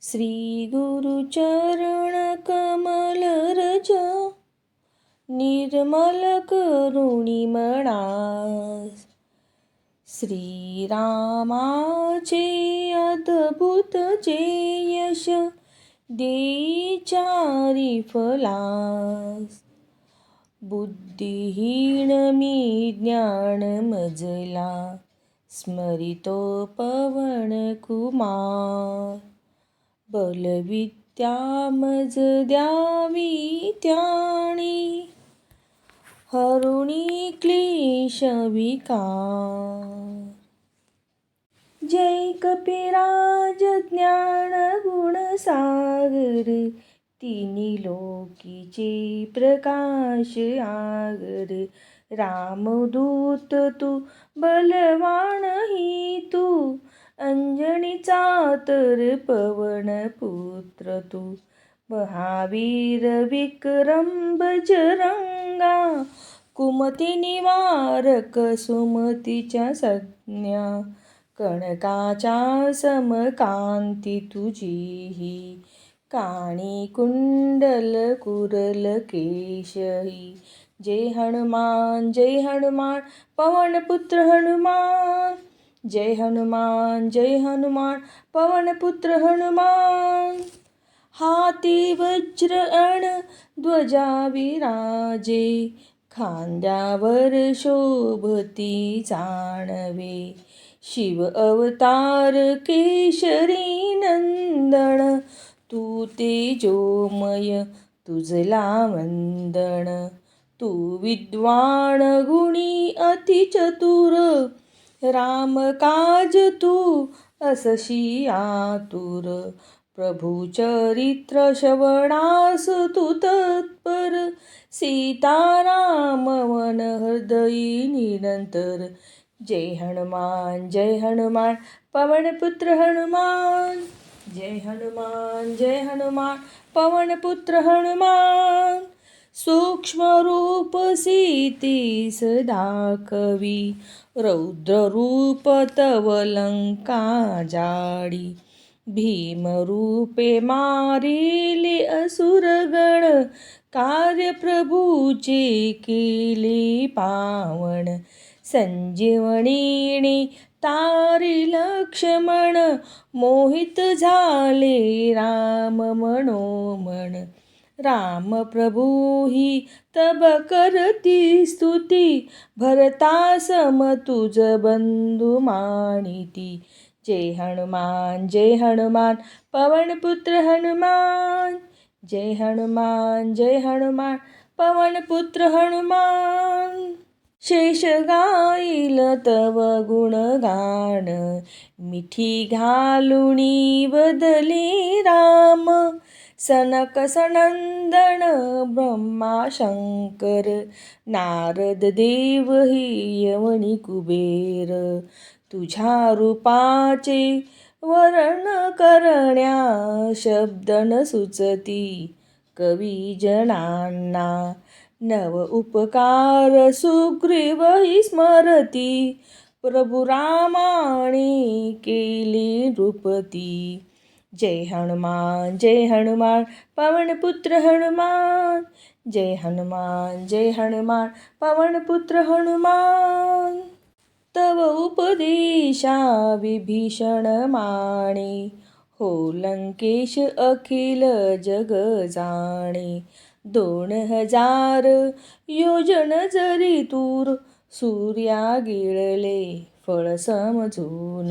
श्रीगुरुचरणकमलरज निर्मल करुणी मनास. श्रीरामाचे अद्भुत जे यश देचारी फलास. बुद्धिहीन मी ज्ञान मजला स्मरितो पवन कुमार. बलविद्या मज द्यावी त्याणी. हरुणी क्लेश विकार जय कपिराज ज्ञान गुणसागर तिनी लोकीचे प्रकाश आगर. रामदूत तू बलवान ही तू. अंजनीचा तर पवन पुत्र तू महावीर विक्रम बजरंगा कुमती निवारक सुमतीच्या संज्ञा कणकाच्या समकांती तुझी काणी कुंडल कुरल केशही जय हनुमान जय हनुमान पवनपुत्र हनुमान. जय हनुमान जय हनुमान पवनपुत्र हनुमान। हाती वज्र अण ध्वजा विराजे खांद्यावर शोभती जाणवे। शिव अवतार केशरी नंदन तू तेजोमय तुझला वंदन। तू विद्वान गुणी अति चतुर राम काज तू असशी आतुर प्रभू चरित्र श्रवणास तू तत्पर सीताराम मन हृदयी निरंतर जय हनुमान जय हनुमान पवनपुत्र हनुमान जय हनुमान जय हनुमान पवनपुत्र हनुमान। सूक्ष्म रूप सीतीस दाखवी रौद्र रूप तव लंका जाडी भीमरूपे मारिले असुरगण कार्य प्रभूचे केले पावण संजीवनीने तारी लक्ष्मण मोहित झाले राम मनोमन राम प्रभू ही तब करती स्तुती भरता सम तुझ बंधू माणिती जय हनुमान जय हनुमान पवनपुत्र हनुमान. जय हनुमान जय हनुमान पवनपुत्र हनुमान. शेष गाईल तव गुणगान मिठी घालुणी बदले राम. सनक सनंदन ब्रह्मा शंकर नारद देव हि यवनी कुबेर. तुझ्या रूपाचे वर्ण करण्या शब्द न सुचती कवी जनांना. नव उपकार सुग्रीव हि स्मरती प्रभुरामाने केली नृपती. जय हनुमान जय हनुमान पवनपुत्र हनुमान जय हनुमान जय हनुमान पवनपुत्र हनुमान। तव उपदेशा विभीषण माणे हो लंकेश अखिल जग जाणे। दोन हजार योजन जरी तूर सूर्या गिळले फळ समजून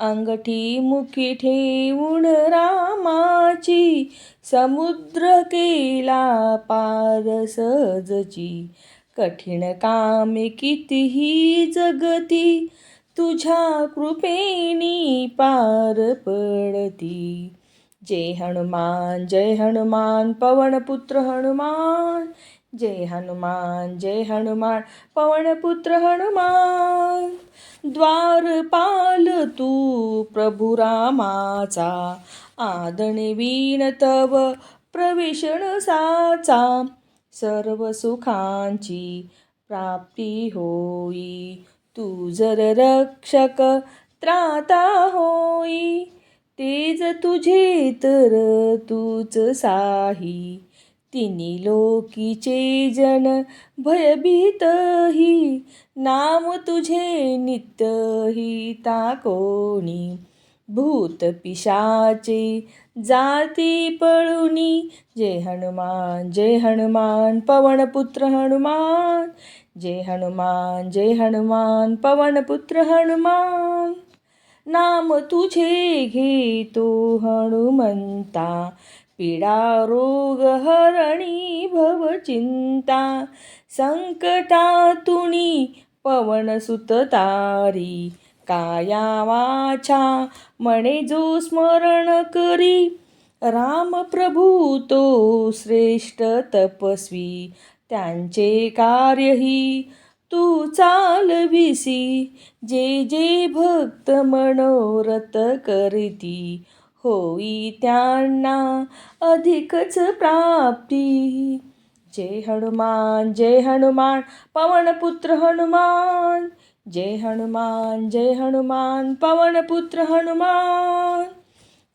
अंगठी मुखी ठेवून रामाची समुद्र केला पार सहजची. कठीण कामे कितीही जगती तुझ्या कृपेनी पार पडती. जय हनुमान जय हनुमान पवनपुत्र हनुमान जय हनुमान जय हनुमान पवनपुत्र हनुमान द्वारपाल तू प्रभु रामाचा आदणवीन तव प्रविषण साचा सर्व सुखांची प्राप्ती होई तू जर रक्षक त्राता होई तेज तुझे तर तूच साही तिन्ही लोकीचे जन भयभीतही नाम तुझे नित्यही कोणी. भूत पिशाचे जाती पळुनी. जय हनुमान जय हनुमान पवनपुत्र हनुमान. जय हनुमान जय हनुमान पवनपुत्र हनुमान. नाम तुझे घेतो हनुमंता. पीडा रोग हरणी भव चिंता संकटातुनी पवन सुत तारी काया वाचा म्हणे जो स्मरण करी राम प्रभू तो श्रेष्ठ तपस्वी त्यांचे कार्यही तू चालविसी जे जे भक्त मनोरथ करीती होई त्यांना अधिकच प्राप्ती. जय हनुमान जय हनुमान पवनपुत्र हनुमान. जय हनुमान जय हनुमान पवनपुत्र हनुमान.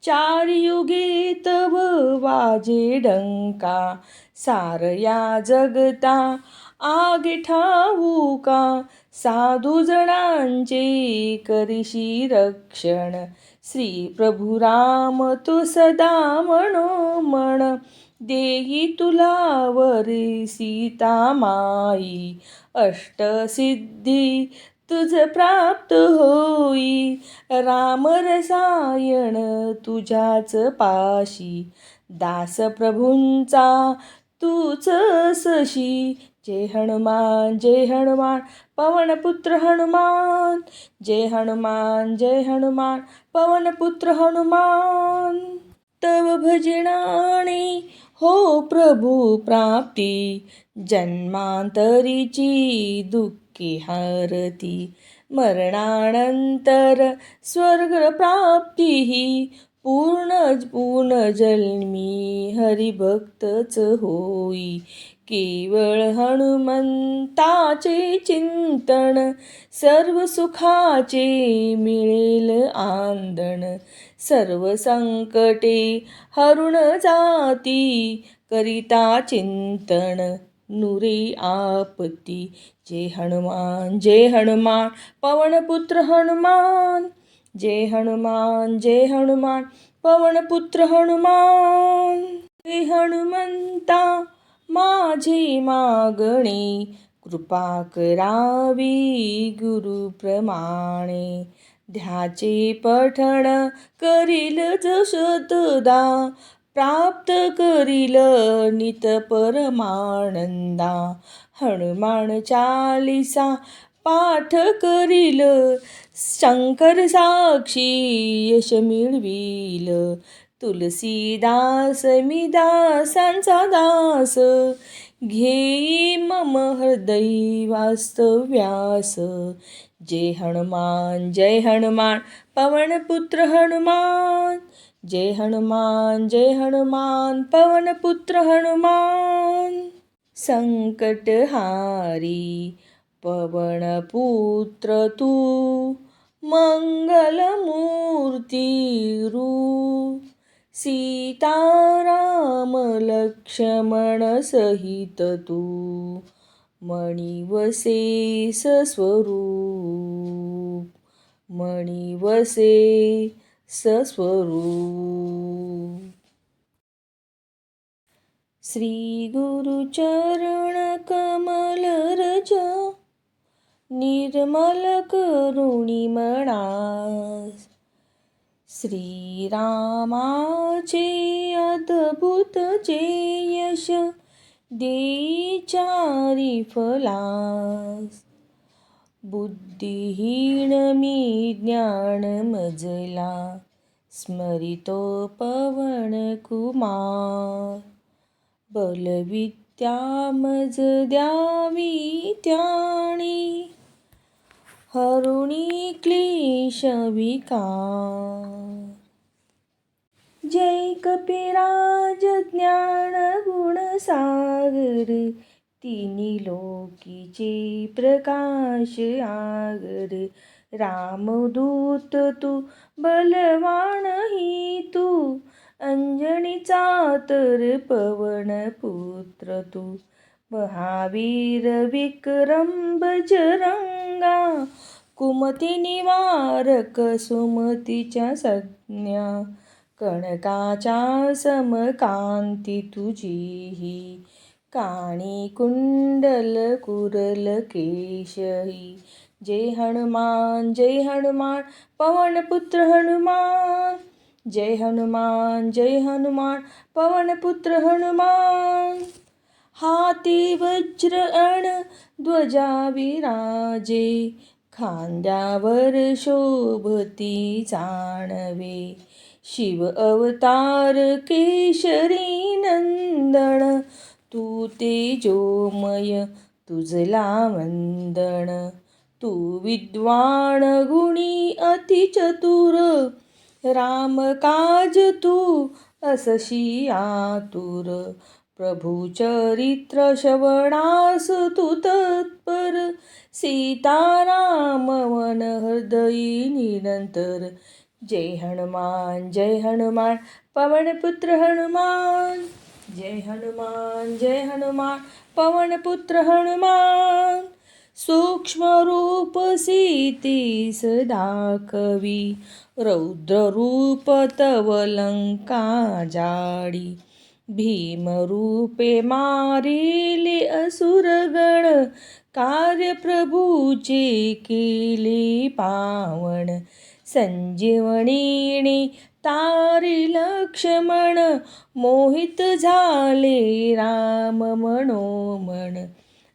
चार युगे तव वाजे डंका सारया जगता आगे ठाऊ का? साधू जणांचे करिशी रक्षण श्री प्रभू राम तू सदा मनोमन देई तुला वरी सीता माई. अष्टसिद्धी तुझ प्राप्त होई राम रसायन तुझ्याच पाशी. दास प्रभूंचा तूच सशी जय हनुमान जय हनुमान पवनपुत्र हनुमान जय हनुमान जय हनुमान पवनपुत्र हनुमान। तव भजनाने हो प्रभू प्राप्ती जन्मांतरीची दुःखी हरती मरणानंतर स्वर्ग प्राप्ती पूर्ण पूर्ण जन्मी हरिभक्तच होई। केवळ हनुमंताचे चिंतन सर्व सुखाचे मिळेल आंदण. सर्व संकटे हरुण जाती करिता चिंतन नुरे आपती. जय हनुमान जय हनुमान पवनपुत्र हनुमान. जय हनुमान जय हनुमान पवनपुत्र हनुमान. हनुमंता माझी मागणी. कृपा करावी गुरुप्रमाणे ध्याचे पठण करील जशतदा प्राप्त करील नित परमानंदा. हनुमान चालिसा पाठ करील. शंकर साक्षी यश मिळवील. तुलसीदास मी दासांचा दास. घेई मम हृदय वास्तव्यास. जय हनुमान जय हनुमान पवनपुत्र हनुमान. जय हनुमान जय हनुमान पवनपुत्र हनुमान. संकटहारी पवनपुत्र तू. मंगलमूर्ती रूप सीताराम लक्ष्मण सहित तू मणिवसे सस्वरूप मणिवसे सस्वरूप श्री गुरुचरण कमल रज निर्मल करुणी मणास श्रीरामाचे अद्भुत जे यश देचारी फलास. बुद्धिहीन मी ज्ञान मजला स्मरितो पवन कुमार. बलविद्या मज द्यावी त्याणी हरुणी क्लेश विकार. जय कपिराज ज्ञान गुणसागर तिन्ही लोकीचे प्रकाश आगर. रामदूत तू बलवानही तू अंजनीचा तर पवन पुत्र तू. महावीर विक्रम बजरंगा कुमती निवारक सुमतीच्या संज्ञा कणकाच्या समकांती तुझीही काणी कुंडल कुरल केशही जय हनुमान जय हनुमान पवनपुत्र हनुमान जय हनुमान जय हनुमान पवनपुत्र हनुमान। हाती वज्र अण ध्वजा विराजे खांद्यावर शोभती जाणवे. शिव अवतार केशरी नंदन तू तेजोमय तुझला वंदन. तू विद्वान गुणी अति चतुर राम काज तू असशी आतुर प्रभुचरित्र श्रवणास तु तत्पर सीताराम मन हृदयी निरंतर। जय हनुमान जय हनुमान पवनपुत्र हनुमान। जय हनुमान जय हनुमान पवनपुत्र हनुमान। सूक्ष्म रूप सीतीस दाखवी रौद्र रूप तव लंका जाडी। भीमरूपे मारिले असुरगण कार्य प्रभूचे केले पावण संजीवनीने तारी लक्ष्मण मोहित झाले राम मनोमन.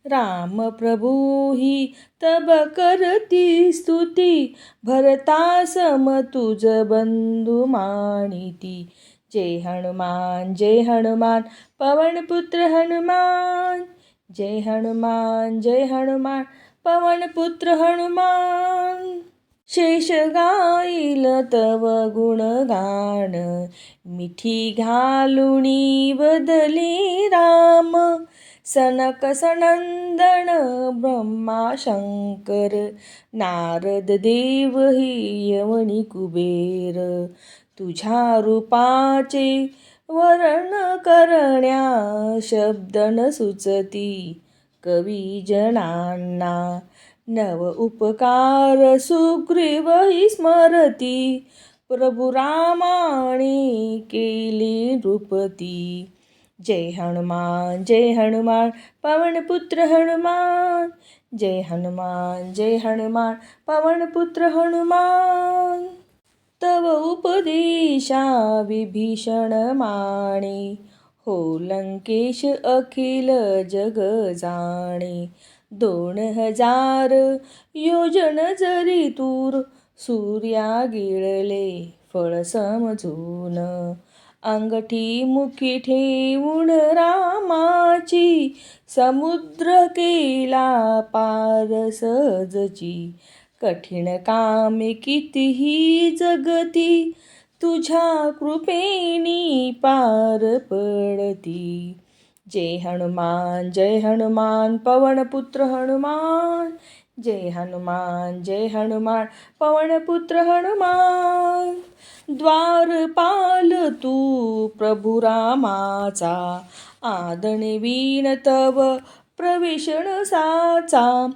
राम प्रभू ही तब करती स्तुती भरता सम तुझ बंधू माणिती जय हनुमान जय हनुमान पवनपुत्र हनुमान जय हनुमान जय हनुमान पवनपुत्र हनुमान। शेष गाईल तव गुणगान मिठी घालुणी बदली राम। सनक सनंदन ब्रह्मा शंकर नारद देव हि यवनी कुबेर। तुझ्या रूपाचे वर्ण करण्या शब्द न सुचती कवी जनांना नव उपकार सुग्रीव स्मरती. प्रभुरामाने केली नृपती. जय हनुमान जय हनुमान पवनपुत्र हनुमान. जय हनुमान जय हनुमान पवनपुत्र हनुमान. तव उपदेशा विभीषण माणे हो लंकेश अखिल जग जाणे. दोन हजार योजन जरी तूर सूर्या गिळले फळ समजून. अंगठी मुखी ठेवून रामाची समुद्र केला पार सहजची. कठीण कामे कितीही जगती तुझ्या कृपेनी पार पडती. जय हनुमान जय हनुमान पवनपुत्र हनुमान जय हनुमान जय हनुमान पवनपुत्र हनुमान. द्वारपाल तू प्रभु रामाचा आदणवीन तव प्रविषण साचा.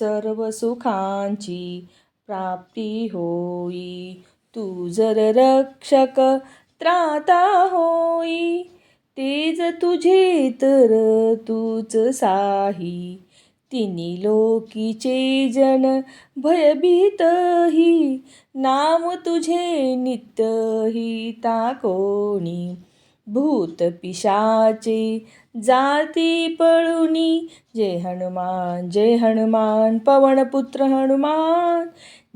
सर्व सुखांची प्राप्ती होई. तू जर रक्षक त्राता होई. तेज तुझे तर तूच साही. तिनी लोकीचे जन भयभीतही. नाम तुझे नित्यही कोणी. भूत पिशाचे जाती पळुनी जय हनुमान जय हनुमान पवनपुत्र हनुमान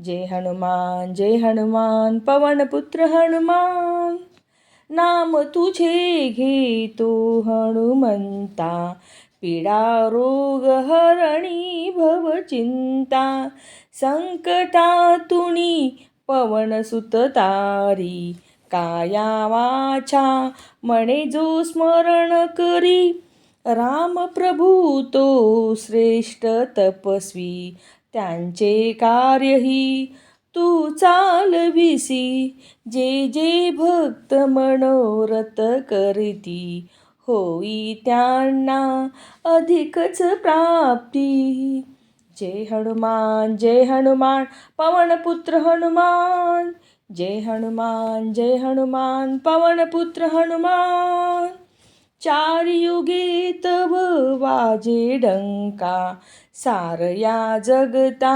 जय हनुमान जय हनुमान पवनपुत्र हनुमान. नाम तुझे घेतो हनुमंता पीडा रोग हरणी भव चिंता संकटातुनी पवन सुततारी काया वाचा म्हणे जो स्मरण करी राम प्रभू तो श्रेष्ठ तपस्वी त्यांचे कार्यही तू चालविसी. जे जे भक्त मनोरथ करीती होई त्यांना अधिकच प्राप्ती. जय हनुमान जय हनुमान पवनपुत्र हनुमान. जय हनुमान जय हनुमान पवनपुत्र हनुमान चार युगे तव वाजे डंका सारया जगता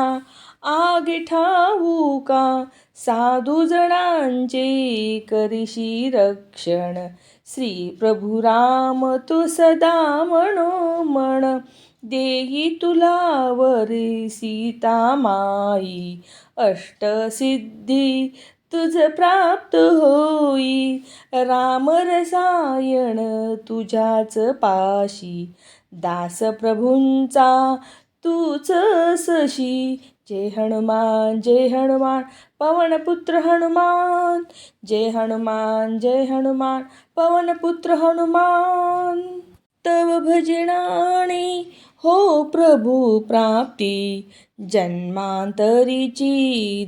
आगे ठाऊ का साधू जणांचे करिशी रक्षण श्री प्रभु राम तू सदा मनोमन देई तुला वरी सीता माई अष्टसिद्धी तुझ प्राप्त होई. राम रसायन तुझ्याच पाशी. दास प्रभूंचा तूच सशी. जय हनुमान जय हनुमान पवनपुत्र हनुमान. जय हनुमान जय हनुमान पवनपुत्र हनुमान. तव भजनाने हो प्रभू प्राप्ती. जन्मांतरीची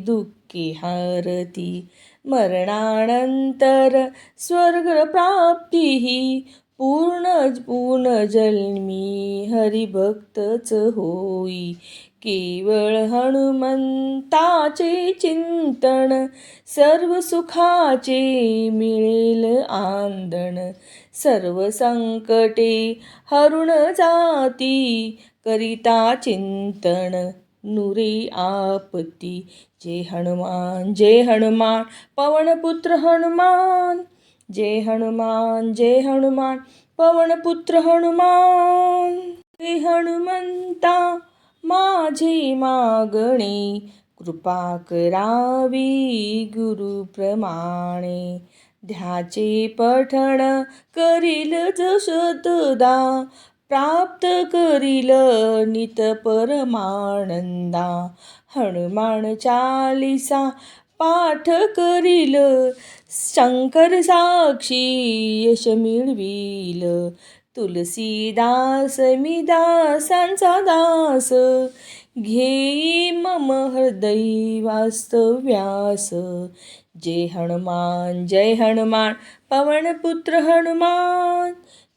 दुःख हरती. मरणानंतर स्वर्गप्राप्ती पूर्ण पूर्ण जन्मी हरिभक्तच होई. केवळ हनुमंताचे चिंतन सर्व सुखाचे मिळेल आंदण सर्व संकटे हरुण जाती करिता चिंतन नुरे आपती. जय हनुमान जय हनुमान पवनपुत्र हनुमान जय हनुमान जय हनुमान पवनपुत्र हनुमान हे हनुमंता माझी मागणी कृपा करावी गुरुप्रमाणे ध्याचे पठण करील जशतदा प्राप्त करील नित परमानंदा हनुमान चालिसा पाठ करील. शंकर साक्षी यश मिळवील. तुलसीदास मी दासांचा दास. घेई मम हृदयी वास्तव्यास. जय हनुमान जय हनुमान पवनपुत्र हनुमान.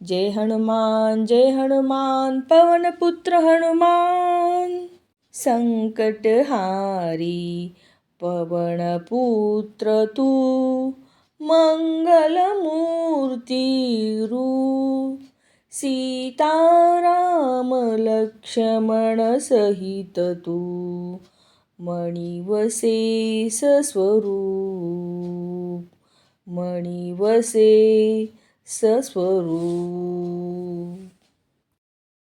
जय हनुमान जय हनुमान पवनपुत्र हनुमान. संकटहारी पवनपुत्र तू मंगलमूर्तिरू. सीताराम लक्ष्मण सहित तू मणिवसेस स्वरूप मणिवसे सस्वरूप